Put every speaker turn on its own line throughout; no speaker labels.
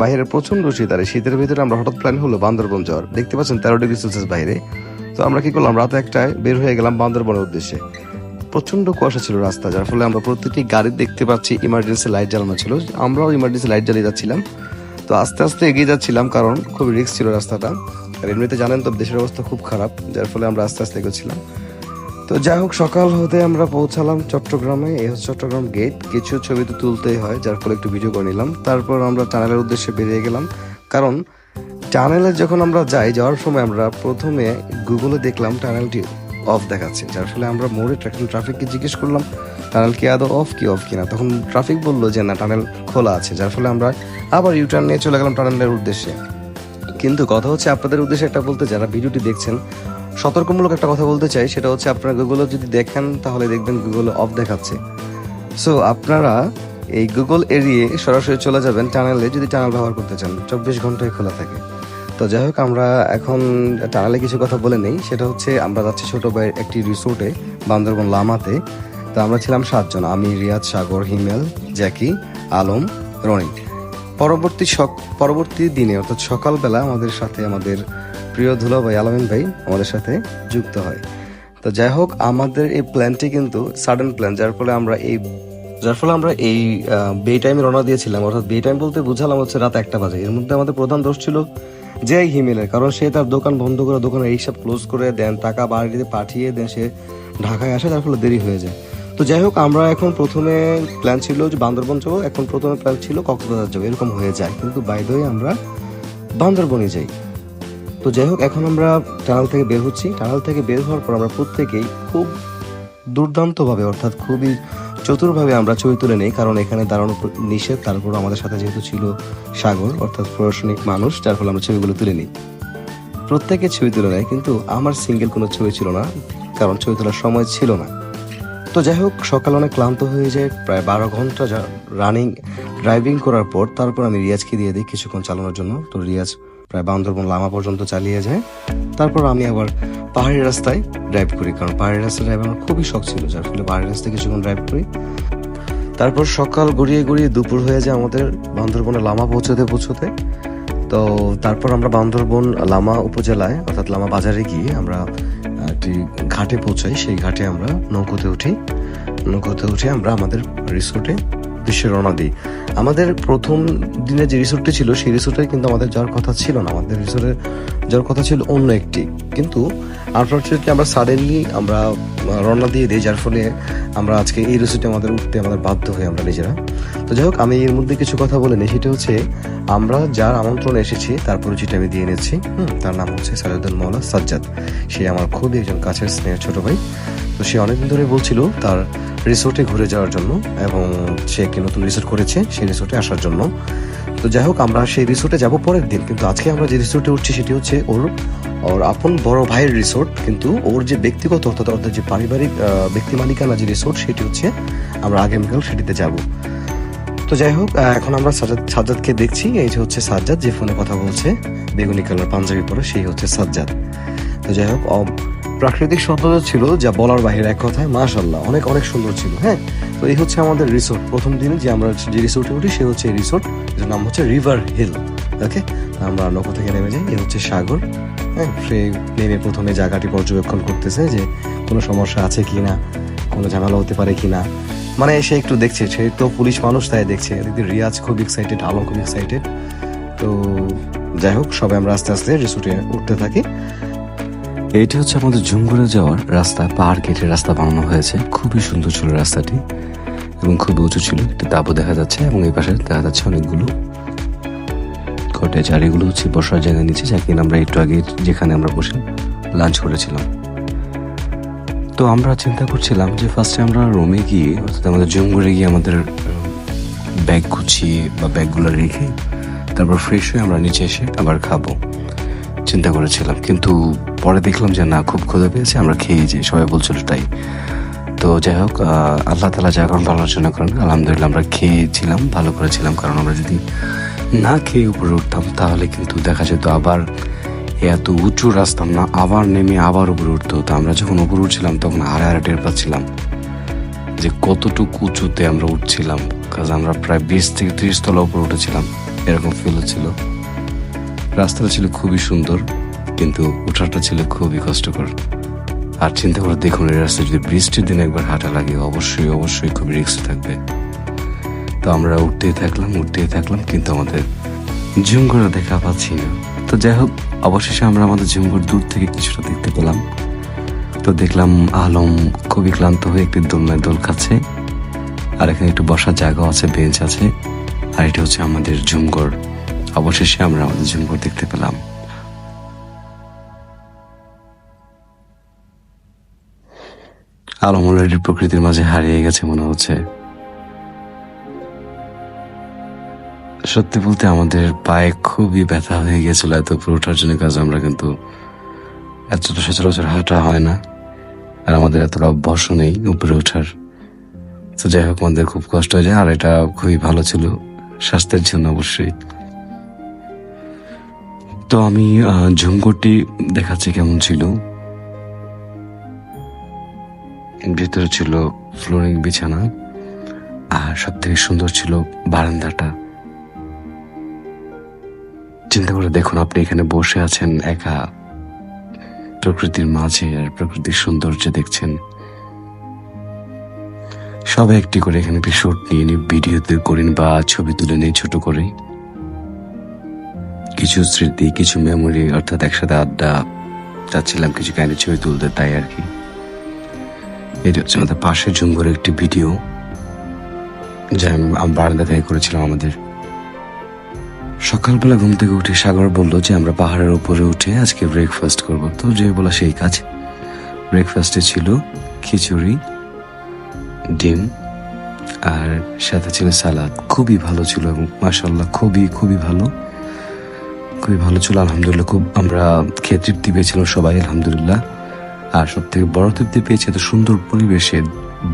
বাইরে প্রচণ্ড শীত, আর শীতের ভিতরে আমরা হঠাৎ প্ল্যান হলো বান্দরবন যাওয়ার। দেখতে পাচ্ছেন তেরো ডিগ্রি সেলসিয়াস বাইরে। তো আমরা কি করলাম? রাত একটায় বের হয়ে গেলাম বান্দরবনের উদ্দেশ্যে। প্রচণ্ড কুয়াশা ছিল রাস্তা, যার ফলে আমরা প্রতিটি গাড়ি দেখতে পাচ্ছি ইমার্জেন্সি লাইট জ্বালানো ছিল। আমরাও ইমার্জেন্সি লাইট জ্বালিয়ে যাচ্ছিলাম। তো আস্তে আস্তে এগিয়ে যাচ্ছিলাম কারণ খুব রিস্ক ছিল রাস্তাটা। আর এমনিতে জানেন তো, দেশের অবস্থা খুব খারাপ, যার ফলে আমরা আস্তে আস্তে এগোচ্ছিলাম। তো যাই হোক, সকাল হতে আমরা পৌঁছালাম চট্টগ্রামে। এই হচ্ছে চট্টগ্রাম গেট কিছু ছবি তো তুলতেই হয়, যার ফলে একটু ভিডিও করে নিলাম। তারপর আমরা টানেলের উদ্দেশ্যে বেরিয়ে গেলাম। কারণ টানেলে যখন আমরা যাই, যাওয়ার সময় আমরা প্রথমে গুগলে দেখলাম টানেলটি অফ দেখাচ্ছে। যার ফলে আমরা মোড়ে ট্রাফিককে জিজ্ঞেস করলাম টানেল কি আদৌ অফ কি অফ কিনা? তখন ট্রাফিক বলল যে, না টানেল খোলা আছে। যার ফলে আমরা আবার ইউটার্ন নিয়ে চলে গেলাম টানেলের উদ্দেশ্যে। কিন্তু কথা হচ্ছে আপনাদের উদ্দেশ্যে একটা বলতে, যারা ভিডিওটি দেখছেন সতর্কমূলক একটা কথা বলতে চাই, সেটা হচ্ছে আপনারা গুগলে যদি দেখেন, তাহলে দেখবেন গুগলে অফ দেখাচ্ছে। সো আপনারা এই গুগল এড়িয়ে সরাসরি চলে যাবেন টানেলে যদি টানেল ব্যবহার করতে চান। চব্বিশ ঘন্টায় খোলা থাকে। তো যাই হোক, আমরা এখন টানেলে কিছু কথা বলে নেই। সেটা হচ্ছে, আমরা যাচ্ছি ছোট ভাইয়ের একটি রিসোর্টে বান্দরবন লামাতে। তো আমরা ছিলাম সাতজন, আমি, রিয়াদ, সাগর, হিমেল, জ্যাকি, আলম, রনি। পরবর্তী পরবর্তী দিনে, অর্থাৎ সকালবেলা আমাদের সাথে আমাদের প্রিয় ধুলা ভাই আলামিন ভাই আমাদের সাথে যুক্ত হয়। তো যাই হোক, আমাদের এই প্ল্যানটি কিন্তু সাডেন প্ল্যান যার ফলে আমরা এই যার ফলে আমরা এই বে টাইমে রওনা দিয়েছিলাম। অর্থাৎ বে টাইম বলতে বুঝালাম হচ্ছে রাত একটা বাজে। এর মধ্যে আমাদের প্রধান দোষ ছিল যে হিমেলের, কারণ সে তার দোকান বন্ধ করে দোকানের এইসব ক্লোজ করে দেন, টাকা বাড়িতে পাঠিয়ে দেন, সে ঢাকায় আসে যার ফলে দেরি হয়ে যায়। তো যাই হোক, আমরা এখন প্রথমে প্ল্যান ছিল যে বান্দরবন যাব, এখন প্রথমে প্ল্যান ছিল কক্সবাজার যাব, এরকম হয়ে যায়। কিন্তু বাইদ হয়ে আমরা বান্দরবনে যাই। তো যাই হোক, এখন আমরা টানেল থেকে বের হচ্ছি। টানেল থেকে বের হওয়ার পর আমরা প্রত্যেকেই খুব দুর্দান্তভাবে, অর্থাৎ খুবই চতুরভাবে আমরা ছবি তুলে নেই, কারণ এখানে দাঁড়ানো নিষেধ তারপর আমাদের সাথে যেহেতু ছিল সাগর, অর্থাৎ প্রশাসনিক মানুষ, যার ফলে আমরা ছবিগুলো তুলে নিই। প্রত্যেকে ছবি তুলে নেয়, কিন্তু আমার সিঙ্গেল কোনো ছবি ছিল না, কারণ ছবি তোলার সময় ছিল না। তো যাই হোক, সকাল অনেক ক্লান্ত হয়ে যায়, প্রায় বারো ঘণ্টা রানিং ড্রাইভিং করার পর, তারপর আমি রিয়াজকে দিয়ে দিই কিছুক্ষণ চালানোর জন্য। তো রিয়াজ প্রায় বান্দরবন লামা পর্যন্ত চালিয়ে যায়। তারপর আমি আবার পাহাড়ি রাস্তায় ড্রাইভ করি, কারণ পাহাড়ি রাস্তায় ড্রাইভ আমার খুবই শখ ছিল, যার ফলে পাহাড়ি রাস্তায় কিছুক্ষণ ড্রাইভ করি। তারপর সকাল গড়িয়ে গড়িয়ে দুপুর হয়ে যায় আমাদের বান্দরবনে লামা পৌঁছতে পৌঁছতে। তো তারপর আমরা বান্দরবন লামা উপজেলায়, অর্থাৎ লামা বাজারে গিয়ে আমরা একটি ঘাটে পৌঁছাই। সেই ঘাটে আমরা নৌকোতে উঠি। নৌকোতে উঠে আমরা আমাদের রিসোর্টে উদ্দেশ্যে রওনা দিই। আমাদের প্রথম দিনে যে রিসোর্টটি ছিল সেই রিসোর্টে কিন্তু আমাদের যাওয়ার কথা ছিল না। আমাদের রিসোর্টে যাওয়ার কথা ছিল অন্য একটি। কিন্তু আনফর্চুনেটলি আমরা সাডেনলি আমরা রওনা দিয়ে দিই যার ফলে আমরা আজকে এই রিসোর্টে আমাদের উঠতে আমাদের বাধ্য হই আমরা নিজেরা। তো যাই হোক আমি এর মধ্যে কিছু কথা বলে নিই। সেটা হচ্ছে আমরা যার আমন্ত্রণে এসেছি তার পরিচিতি আমি দিয়ে নিচ্ছি হুম, তার নাম হচ্ছে সাজাদুল মৌলা সাজ্জাদ। সে আমার খুবই একজন কাছের স্নেহের ছোট ভাই। তো সে অনেকদিন ধরে বলছিল তার রিসোর্টে ঘুরে যাওয়ার জন্য এবং সে একটি নতুন রিসোর্ট করেছে সেই রিসোর্টে আসার জন্য। তো যাই হোক, আমরা সেই রিসোর্টে যাব পরের দিন। কিন্তু আজকে আমরা যে রিসোর্টে উঠছি সেটি হচ্ছে ওর ওর আপন বড় ভাইয়ের রিসোর্ট কিন্তু ওর যে ব্যক্তিগত অর্থাৎ অর্থাৎ যে পারিবারিক ব্যক্তি মালিকানা যে রিসোর্ট সেটি হচ্ছে আমরা আগামীকাল সেটিতে যাব। তো যাই হোক এখন আমরা সাজ্জাদ সাজ্জাদকে দেখছি। এই যে হচ্ছে সাজ্জাদ, যে ফোনে কথা বলছে, বেগুনি কালার পাঞ্জাবি পরে, সেই হচ্ছে সাজ্জাদ। তো যাই হোক প্রাকৃতিক সৌন্দর্য ছিল যা বলার বাইরে এক কথায় মাশাল্লাহ অনেক অনেক সুন্দর ছিল হ্যাঁ? তো এই হচ্ছে আমাদের রিসোর্ট। প্রথম দিনে যে আমরা যে রিসোর্টে উঠি, সে হচ্ছে এই রিসোর্ট। যার নাম হচ্ছে রিভার হিল, ওকে? আমরা নৌকো থেকে নেমে যাই, এ হচ্ছে সাগর হ্যাঁ? সে নেমে প্রথমে জায়গাটি পর্যবেক্ষণ করতেছে যে কোনো সমস্যা আছে কি না কোনো ঝামেলা হতে পারে কি না মানে সে একটু দেখছে, সে তো পুলিশ মানুষ, তাই দেখছে। রিয়াজ খুব এক্সাইটেড আলম খুব এক্সাইটেড তো যাই হোক, সবাই আমরা আস্তে আস্তে রিসোর্টে উঠতে থাকি।
এইটা হচ্ছে আমাদের জুমগুড়ে যাওয়ার রাস্তা, পাহাড় কেটে রাস্তা বানানো হয়েছে। খুবই সুন্দর ছিল রাস্তাটি এবং খুবই উঁচু ছিল। একটি তাবু দেখা যাচ্ছে এবং এই পাশে দেখা যাচ্ছে অনেকগুলো কটেজ আর এগুলো হচ্ছে বসার জায়গা নিচে যা কিনা আমরা একটু আগে যেখানে আমরা বসে লাঞ্চ করেছিলাম। তো আমরা চিন্তা করছিলাম যে ফার্স্টে আমরা রোমে গিয়ে, অর্থাৎ আমাদের জুমগুড়ে গিয়ে আমাদের ব্যাগ গুছিয়ে বা ব্যাগগুলো রেখে তারপর ফ্রেশ হয়ে আমরা নিচে এসে আবার খাব। চিন্তা করেছিলাম, কিন্তু পরে দেখলাম যে না, খুব ক্ষুধা পেয়েছে, আমরা খেয়ে যাই, সবাই বলছিল তাই। তো যাই হোক আল্লাহ তালা যা করেন, ভালো জন্য করেন। আলহামদুলিল্লাহ আমরা খেয়েছিলাম, ভালো করেছিলাম, কারণ আমরা যদি না খেয়ে উপরে উঠতাম, তাহলে কিন্তু দেখা যেত আবার এত উঁচু রাস্তাম না, আবার নেমে আবার উপরে উঠতে হতো। আমরা যখন উপরে উঠছিলাম, তখন আড়ে আড়ে টের পাচ্ছিলাম যে কতটুকু উঁচুতে আমরা উঠছিলাম কাজ আমরা প্রায় বিশ থেকে ত্রিশ তলা উপরে উঠেছিলাম, এরকম ফিল হচ্ছিল। রাস্তাটা ছিল খুবই সুন্দর, কিন্তু ওঠাটা ছিল খুবই কষ্টকর। আর চিন্তা করে দেখুন, এই রাস্তায় যদি বৃষ্টির দিনে একবার হাঁটা লাগে, অবশ্যই অবশ্যই খুবই রিস্ক থাকবে। তো আমরা উঠতেই থাকলাম উঠতেই থাকলাম, কিন্তু আমাদের ঝুমঘুরা দেখা পাচ্ছি না। তো যাই হোক, অবশেষে আমরা আমাদের ঝুমঘুর দূর থেকে কিছুটা দেখতে পেলাম। তো দেখলাম আলম খুবই ক্লান্ত হয়ে একটি দোলনায় দোল খাচ্ছে, আর এখানে একটু বসার জায়গা আছে, বেঞ্চ আছে, আর এটা হচ্ছে আমাদের ঝুমঘর অবশেষে আমরা আমাদের ঝুমঘর দেখতে পেলাম। আলম প্রকৃতির মাঝে হারিয়ে গেছে মনে হচ্ছে। সত্যি বলতে আমাদের পায়ে খুবই ব্যথা হয়ে গেছিল এত উপরে ওঠার জন্য, কাজ আমরা কিন্তু এতটা সচরাচর হাঁটা হয় না। আর আমাদের এতটা অভ্যাসও নেই উপরে ওঠার। তো যাই হোক, আমাদের খুব কষ্ট হয়ে যায় আর এটা খুবই ভালো ছিল। স্বাস্থ্যের জন্য অবশ্যই। তো আমি ঝুমকোটি দেখাচ্ছি কেমন ছিল। ভেতরে ছিল ফ্লোরিং বিছানা আর সব থেকে সুন্দর ছিল বারান্দাটা। চিন্তা করে দেখুন, আপনি এখানে বসে আছেন একা। প্রকৃতির মাঝে আর প্রকৃতির সৌন্দর্য দেখছেন। সবাই একটি করে এখানে শুট নিয়ে নিই ভিডিও করেন বা ছবি তুলে নিই ছোট করে। কিছু স্মৃতি, কিছু মেমোরি অর্থাৎ একসাথে আড্ডা, চাচ্ছিলাম কিছু কাহিনী ছবি তুলতে, তাই আর কি। এটা হচ্ছে আমাদের পাশের জুম্বুর একটি ভিডিও যা আমি বারান্দা থেকে করেছিলাম আমাদের। সকালবেলা ঘুম থেকে উঠে সাগর বলল যে, আমরা পাহাড়ের উপরে উঠে আজকে ব্রেকফাস্ট করব। তো যে বলা সেই কাজ। ব্রেকফাস্টে ছিল খিচুড়ি, ডিম, আর সাথে ছিল সালাদ। খুবই ভালো ছিল এবং মাসাল্লাহ খুবই খুবই ভালো। খুবই ভালো ছিল, আলহামদুলিল্লাহ। খুব আমরা খেয়ে তৃপ্তি পেয়েছিলাম সবাই, আলহামদুলিল্লাহ। আর সব থেকে বড় তৃপ্তি পেয়েছি এত সুন্দর পরিবেশে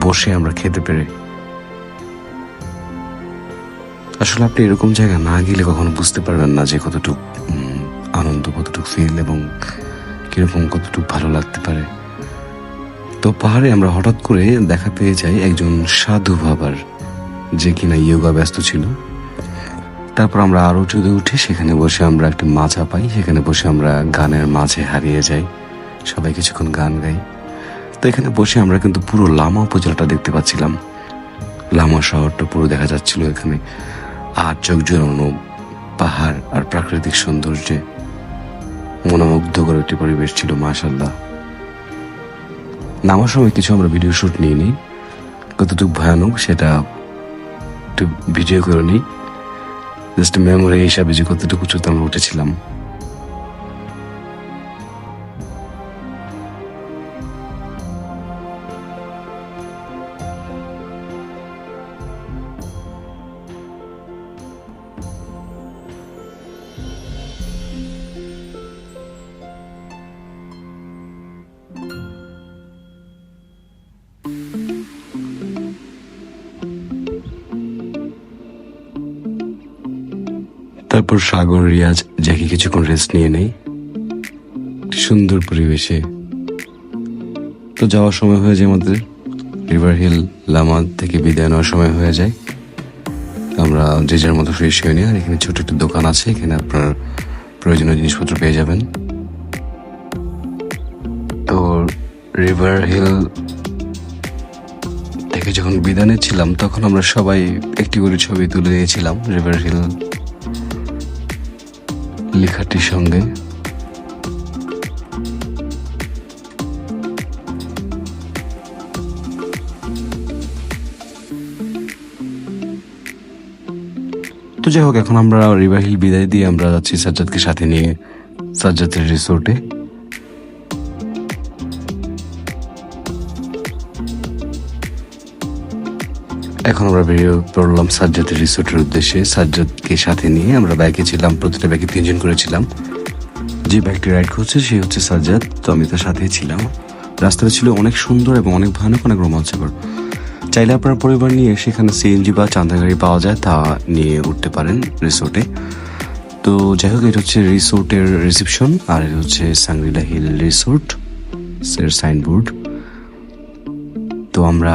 বসে আমরা খেতে পেরে। আসলে আপনি এরকম জায়গা না গেলে কখনো বুঝতে পারবেন না যে কতটুক আনন্দ, কতটুক ফিল এবং কীরকম কতটুক ভালো লাগতে পারে। তো পাহাড়ে আমরা হঠাৎ করে দেখা পেয়ে যাই একজন সাধু বাবার, যে কিনা ইয়োগা ব্যস্ত ছিল। তারপর আমরা আরও চুদে উঠি সেখানে বসে আমরা একটা মাছা পাই, সেখানে বসে আমরা গানের মাঝে হারিয়ে যাই। সবাই কিছুক্ষণ গান গাই। তো এখানে বসে আমরা কিন্তু পুরো লামা উপজেলাটা দেখতে পাচ্ছিলাম। লামা শহরটা পুরো দেখা যাচ্ছিল এখানে। আর চোখ জোরানো পাহাড় আর প্রাকৃতিক সৌন্দর্যে মনোমুগ্ধকর একটি পরিবেশ ছিল মাশাল্লাহ নামার সময় কিছু আমরা ভিডিও শ্যুট নিয়ে নিই কতটুকু ভয়ানক সেটা একটু ভিডিও করে নিই। জাস্ট মেমোরি হিসাবে যে কতটুকু উঁচুতে আমরা উঠেছিলাম। তারপর সাগর, রিয়াজ, জ্যাকি কিছুক্ষণ রেস্ট নিয়ে নেই। সুন্দর পরিবেশে। তো যাওয়ার সময় হয়ে যায় আমাদের। রিভার হিল লামা থেকে বিদায় নেওয়ার সময় হয়ে যায়। আমরা যে যার মতো ফ্রেশ হয়ে নিই। আর এখানে ছোট একটা দোকান আছে। এখানে আপনার প্রয়োজনীয় জিনিসপত্র পেয়ে যাবেন। তো রিভার হিল থেকে যখন বিদায় নিচ্ছিলাম, তখন আমরা সবাই একটি করে ছবি তুলে নিয়েছিলাম। রিভার হিল লেখাটির সঙ্গে তো যাই হোক, এখন আমরা রিবাহিল বিদায় দিয়ে আমরা যাচ্ছি সাজ্জাদকে সাথে নিয়ে, সাজ্জাদের রিসোর্টে এখন আমরা বেরিয়ে পড়লাম সাজ্জাদের রিসোর্টের উদ্দেশ্যে। সাজ্জাদকে সাথে নিয়ে আমরা বাইকে ছিলাম, প্রতিটা বাইকে তিনজন করেছিলাম যে বাইকটি রাইড করছে, সে হচ্ছে সাজ্জাদ, তো আমি তার সাথেই ছিলাম। রাস্তাটা ছিল অনেক সুন্দর এবং অনেক ভয়ানক, অনেক রোমাঞ্চকর। চাইলে আপনার পরিবার নিয়ে সেখানে সিএনজি বা চাঁদা গাড়ি পাওয়া যায়, তা নিয়ে উঠতে পারেন রিসোর্টে তো যাই হোক, এটা হচ্ছে রিসোর্টের রিসেপশন আর এটা হচ্ছে সাংরিলা হিল রিসোর্ট সাইনবোর্ড তো আমরা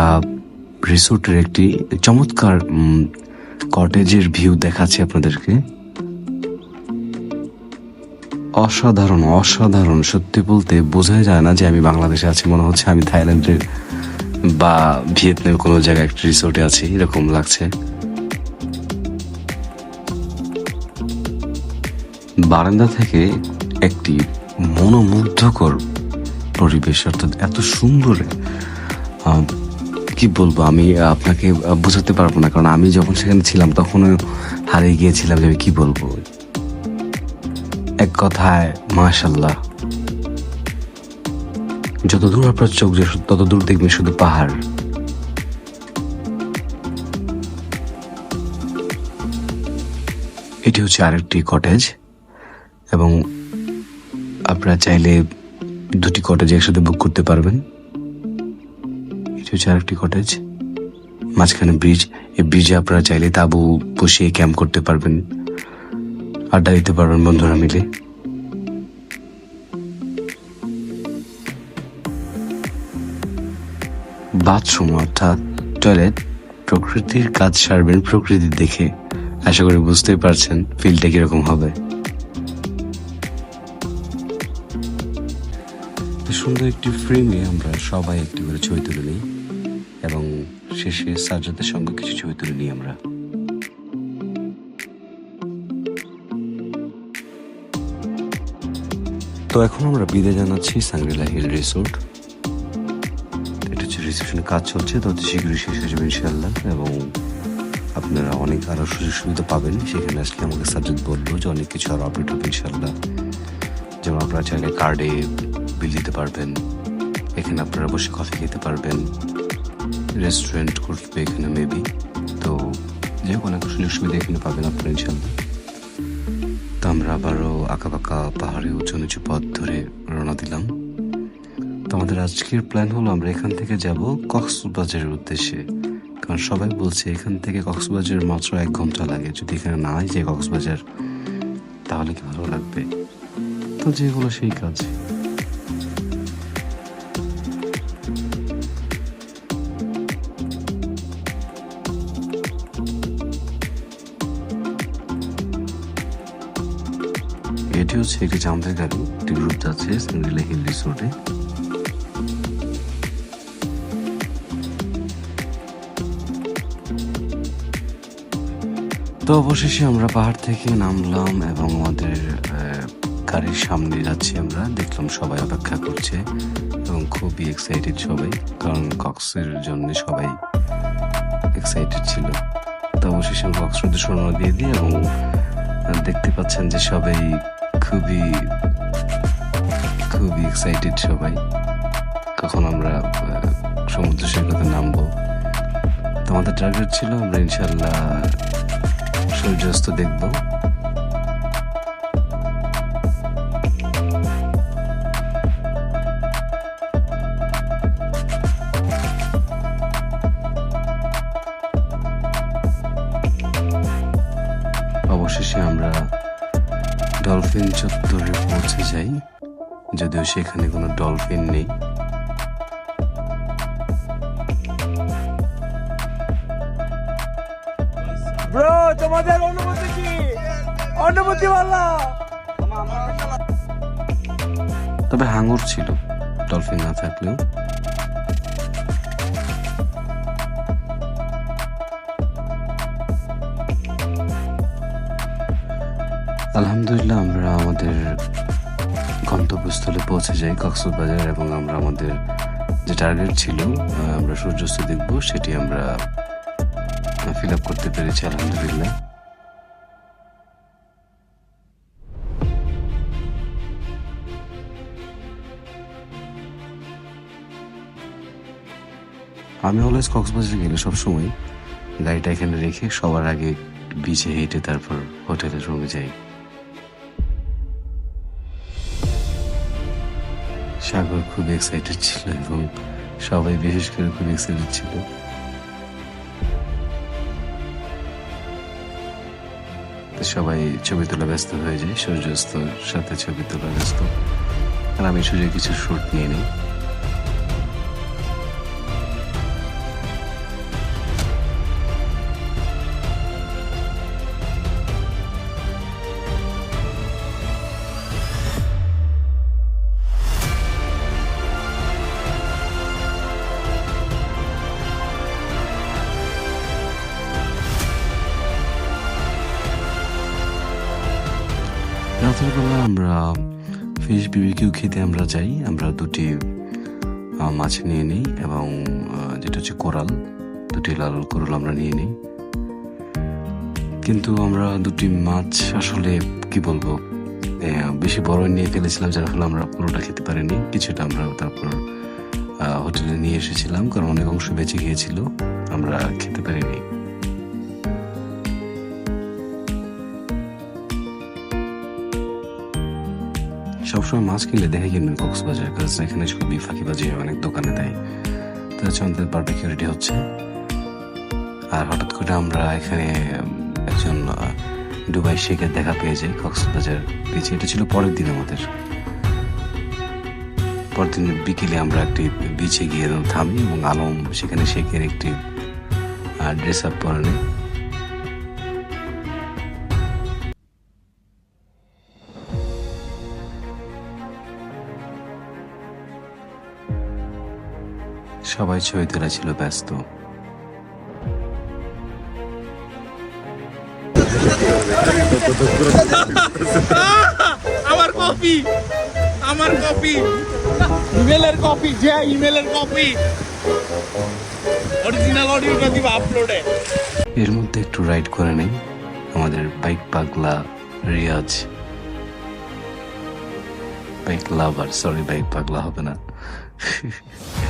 রিসোর্টের একটি চমৎকার কটেজের ভিউ দেখাচ্ছি আপনাদেরকে। অসাধারণ অসাধারণ, সত্যি বলতে বোঝাই যায় না যে আমি বাংলাদেশে আছি, মনে হচ্ছে আমি থাইল্যান্ডের বা ভিয়েতনামের কোনো জায়গায় একটা রিসোর্টে আছি, এরকম লাগছে। বারান্দা থেকে একটি মনোমুগ্ধকর পরিবেশ, অর্থাৎ এত সুন্দর কি বলব? আমি আপনাকে বোঝাতে পারব না। কারণ আমি যখন সেখানে ছিলাম, তখনও হারিয়ে গিয়েছিলাম যে আমি কি বলব? এক কথায় মাশাল্লাহ যত দূর আপনার চোখ যে তত দূর দেখবেন শুধু পাহাড়। এটি হচ্ছে আরেকটি কটেজ এবং আপনারা চাইলে দুটি কটেজ একসাথে বুক করতে পারবেন। হচ্ছে আরেকটি কটেজ মাঝখানে ব্রিজ এই ব্রিজে আপনারা চাইলে তাবু বসিয়ে ক্যাম্প করতে পারবেন। আড্ডা দিতে পারবেন বন্ধুরা মিলে। বাথরুম অর্থাৎ টয়লেট প্রকৃতির কাজ সারবেন প্রকৃতি দেখে। আশা করি বুঝতেই পারছেন ফিলটা কীরকম হবে। সুন্দর একটি ফ্রেমে আমরা সবাই একটি করে ছবি তুলে নিই। এবং শেষে সাজ্জাদের সঙ্গে কিছু ছবি তুলে নিই আমরা। তো এখন আমরা বিদায় জানাচ্ছি সাংরিলা হিল রিসোর্ট। এটা হচ্ছে রিসেপশনের কাজ চলছে, তো শীঘ্রই শেষ হয়ে যাবে ইনশাল্লাহ এবং আপনারা অনেক আরও সুযোগ সুবিধা পাবেন। সেখানে আসলে আমাকে সাজ্জাদ বলল যে অনেক কিছু আরও আপডেট হবে ইনশাল্লাহ যেমন আপনারা চাইলে কার্ডে বিল দিতে পারবেন, এখানে আপনারা বসে কফি খেতে পারবেন। রেস্টুরেন্ট করবে এখানে মেবি তো যে হোক, অনেক সুযোগ সুবিধা এখানে পাবেন আপনারা ইনশাল্লাহ তো আমরা আবারও আঁকা আঁকাবাঁকা পাহাড়ে উঁচু নিচু পথ ধরে রওনা দিলাম। তো আমাদের আজকের প্ল্যান হলো আমরা এখান থেকে যাব কক্সবাজারের উদ্দেশ্যে। কারণ সবাই বলছে এখান থেকে কক্সবাজার মাত্র এক ঘণ্টা লাগে। যদি এখানে নাই যায় কক্সবাজার, তাহলে কি ভালো লাগবে? তো যেগুলো সেই কাজ। হচ্ছে একটি জামদের গাড়ি একটি গ্রুপ যাচ্ছে সিঙ্গিলা হিল রিসোর্টে তো অবশেষে আমরা পাহাড় থেকে নামলাম এবং আমাদের গাড়ির সামনে যাচ্ছি আমরা। দেখলাম সবাই অপেক্ষা করছে এবং খুবই এক্সাইটেড সবাই, কারণ কক্সের জন্য সবাই এক্সাইটেড ছিল। তো অবশেষে আমরা কক্সবাজার সরণা দিয়ে দিই এবং দেখতে পাচ্ছেন যে সবাই খুবই খুবই এক্সাইটেড সবাই। কখন আমরা সমুদ্র সৈকতে নামবো? তো আমাদের টার্গেট ছিল, আমরা ইনশাল্লাহ সূর্যাস্ত দেখব। অবশেষে আমরা ডলফিন চত্বরে পৌঁছে যাই যদিও সেখানে কোনো ডলফিন নেই।
ব্রো তোমাদের অনুমতি কি? অনুমতি বলো।
তবে হাঙর ছিল ডলফিন না থাকলেও। আলহামদুলিল্লাহ, আমরা আমাদের গন্তব্যস্থলে পৌঁছে যাই কক্সবাজার এবং আমরা আমাদের যে টার্গেট ছিল আমরা সূর্যাস্ত দেখব, সেটি আমরা ফিল আপ করতে পেরেছি, আলহামদুলিল্লাহ। আমি অলওয়েজ কক্সবাজার গেলে সবসময় গাড়িটা এখানে রেখে সবার আগে বিচে হেঁটে তারপর হোটেলের রুমে যাই। সাগর খুব এক্সাইটেড ছিল এবং সবাই বিশেষ করে খুব এক্সাইটেড ছিল। সবাই ছবি তোলা ব্যস্ত হয়ে যায়, সূর্যাস্তর সাথে ছবি তোলা ব্যস্ত। আর আমি সুযোগ কিছু শুট নিয়ে নিই। রাতের বেলা আমরা ফিশ বিবিকিউ খেতে আমরা যাই। আমরা দুটি মাছ নিয়ে নিই এবং যেটা হচ্ছে কোরাল, দুটি লাল কোরাল আমরা নিয়ে নিই। কিন্তু আমরা দুটি মাছ আসলে, কি বলব বেশি বড় নিয়ে ফেলেছিলাম, যার ফলে আমরা পুরোটা খেতে পারিনি। কিছুটা আমরা তারপর হোটেলে নিয়ে এসেছিলাম, কারণ অনেক অংশ বেঁচে গিয়েছিল, আমরা খেতে পারিনি। সবসময় মাছ কিনলে দেখে কিনবেন কক্সবাজার কারণ এখানে সবই ফাঁকিবাজি অনেক দোকানে দেয়। তো হচ্ছে আমাদের বারবিকিউ হচ্ছে। আর হঠাৎ করে আমরা এখানে একজন দুবাই শেখের দেখা পেয়ে যাই কক্সবাজার বিচে এটা ছিল পরের দিন আমাদের। পরের দিন বিকেলে আমরা একটি বিচে গিয়ে থামি এবং আলম সেখানে শেখের একটি ড্রেস আপ পরে সবাই ছবি তোলা ছিল ব্যস্ত।
আমার কপি আমার কপি। ইমেলের কপি যে ইমেলের কপি। অরিজিনাল অডিওটা দিব আপলোডে
এর মধ্যে একটু রাইড করে নেই। আমাদের বাইক পাগলা Riyaz. Bike lover sorry bike পাগলা হবে না।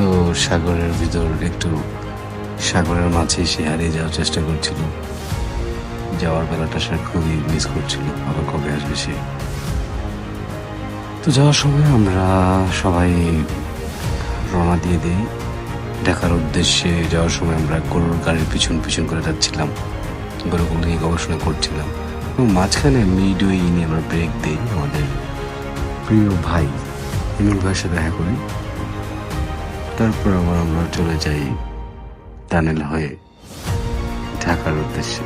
তো সাগরের ভিতর, একটু সাগরের মাঝে সে হারিয়ে যাওয়ার চেষ্টা করছিল। যাওয়ার বেলাটা সে খুবই মিস করছিল, আবার কবে আসবে সে? তো যাওয়ার সময় আমরা সবাই রওনা দিয়ে দিই। ঢাকার উদ্দেশ্যে যাওয়ার সময় আমরা গরুর গাড়ির পিছন পিছন করে যাচ্ছিলাম। গরুগুলো নিয়ে গবেষণা করছিলাম। এবং মাঝখানে মিড মিডওয়ে নিয়ে আমরা ব্রেক দিই, আমাদের প্রিয় ভাই এমিল ভাইয়ের সাথে দেখা করি। তারপর আবার আমরা চলে যাই টানেল হয়ে ঢাকার উদ্দেশ্যে।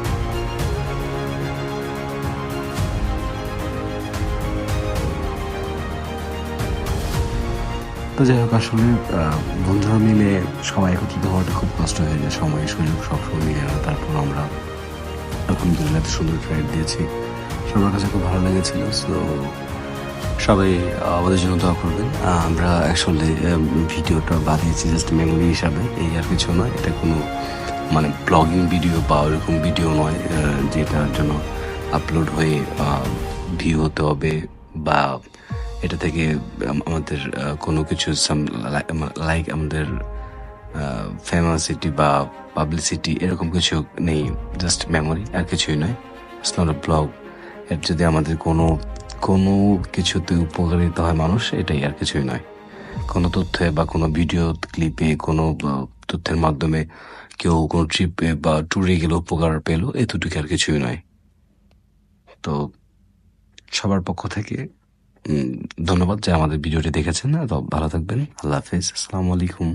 তো যাই হোক, আসলে বন্ধুরা মিলে সবাই একত্রিত হওয়াটা খুব কষ্ট হয়ে যায়। সময়, সুযোগ সবসময় মিলে না তারপর আমরা আলহামদুলিল্লাহ সুন্দর ফ্লাইট দিয়েছি। সবার কাছে খুব ভালো লেগেছিল সো সবাই আমাদের জন্য দোয়া করবেন। আমরা আসলে ভিডিওটা বানিয়েছি জাস্ট মেমোরি হিসাবে। এই আর কিছু নয়, এটা কোনো মানে ব্লগিং ভিডিও বা ওরকম ভিডিও নয় যেটার জন্য আপলোড হয়ে ভিউ হতে হবে বা এটা থেকে আমাদের কোনো কিছু লাইক আমাদের ফেমাসিটি বা পাবলিসিটি এরকম কিছু নেই জাস্ট মেমোরি আর কিছুই নয়। ইটস নট ব্লগ এর যদি আমাদের কোনো কোনো কিছুতে উপকারিত হয় মানুষ, এটাই আর কিছুই নয়। কোনো তথ্যে বা কোনো ভিডিও ক্লিপে, কোনো তথ্যের মাধ্যমে কেউ কোনো ট্রিপে বা ট্যুরে গেলে উপকার পেল, এতটুকু আর কিছুই নয়। তো সবার পক্ষ থেকে ধন্যবাদ যে আমাদের ভিডিওটি দেখেছেন, তো ভালো থাকবেন। আল্লাহ হাফিজ, আসসালামু আলাইকুম।